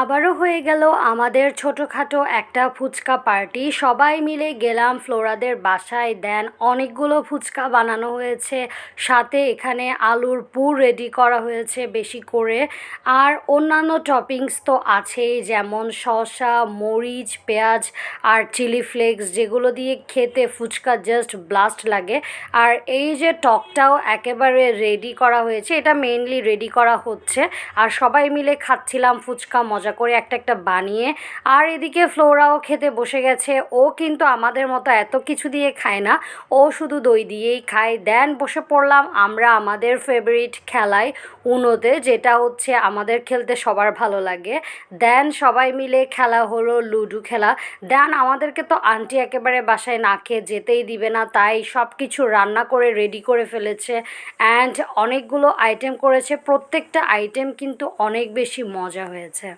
আবারও হয়ে গেল আমাদের ছোটোখাটো একটা ফুচকা পার্টি। সবাই মিলে গেলাম ফ্লোরাদের বাসায়। দেন অনেকগুলো ফুচকা বানানো হয়েছে। সাথে এখানে আলুর পুর রেডি করা হয়েছে বেশি করে। আর অন্যান্য টপিংস তো আছেই, যেমন শসা, মরিচ, পেঁয়াজ আর চিলি ফ্লেক্স যেগুলো দিয়ে খেতে ফুচকা জাস্ট ব্লাস্ট লাগে। আর এই যে টকটাও একেবারে রেডি করা হয়েছে, এটা মেইনলি রেডি করা হচ্ছে। আর সবাই মিলে খাচ্ছিলাম ফুচকা মজা করে একটা একটা বানিয়ে, আর এদিকে ফ্লোরাও খেতে বসে গেছে। ও কিন্তু আমাদের মতো এত কিছু দিয়ে খায় না। ও শুধু দই দিয়েই খায়। দেন বসে পড়লাম আমরা আমাদের ফেভারিট খেলায় উনোতে যেটা হচ্ছে আমাদের খেলতে সবার ভালো লাগে। দেন সবাই মিলে খেলা হলো লুডো খেলা। দেন আমাদেরকে তো আন্টি একেবারে বাসায় না খেয়ে যেতেই দিবে না, তাই সব কিছু রান্না করে রেডি করে ফেলেছে। অ্যান্ড অনেকগুলো আইটেম করেছে। প্রত্যেকটা আইটেম কিন্তু অনেক বেশি মজা হয়েছে।